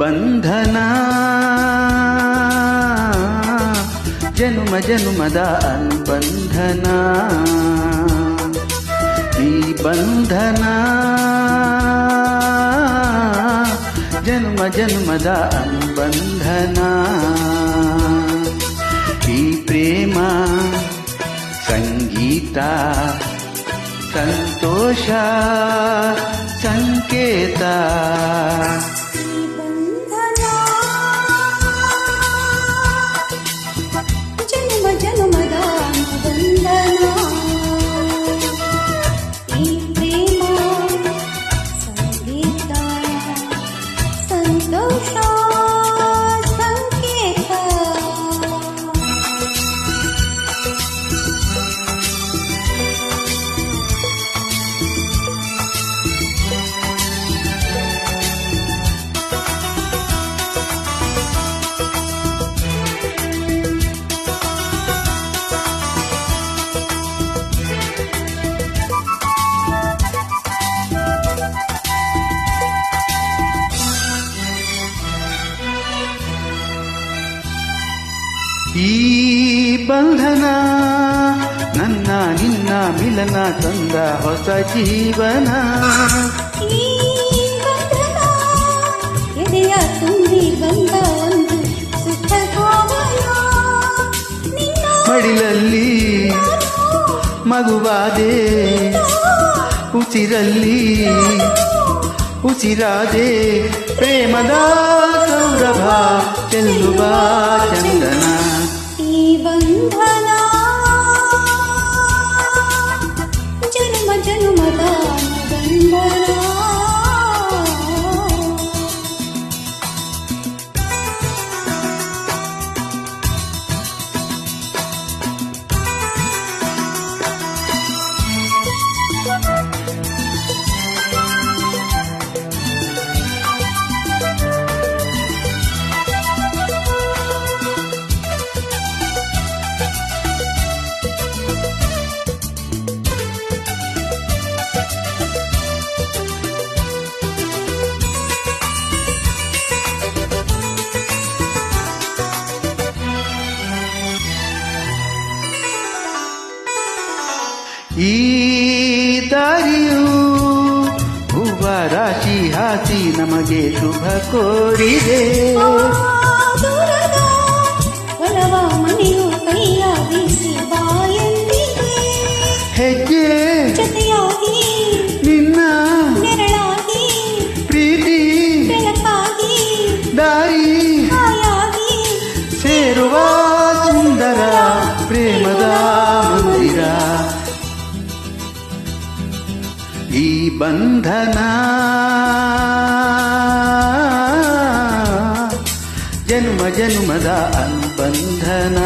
ಬಂಧನ ಜನುಮ ಜನುಮದ ಅನುಬಂಧನ ಈ ಬಂಧನ ಜನ್ಮ ಜನ್ಮದ ಅನುಬಂಧನ ಈ ಪ್ರೇಮ ಸಂಗೀತ ಸಂತೋಷ ಸಂಕೇತ ಜನ್ಮ ಜನ್ಮದ ಈ ಬಂಧನ ನನ್ನ ನಿನ್ನ ಮಿಲನ ತಂದ ಹೊಸ ಜೀವನ. ಎದೆಯ ತುಂಬಿ ಬಂದ ಒಂದು ಮಡಿಲಲ್ಲಿ ಮಗುವಾದೆ ಉಸಿರಲ್ಲಿ ಉಸಿರಾದೆ ಪ್ರೇಮದ ಸೌರಭ ಚೆಲ್ಲುವ ಚಂದನ. ಈ ದಾರಿಯು ಹೂವ ರಾಶಿ ಹಾಸಿ ನಮಗೆ ಶುಭ ಕೋರಿದೆ ಬಂಧನ. ಜನ್ಮ ಜನ್ಮದ ಅನುಬಂಧನ.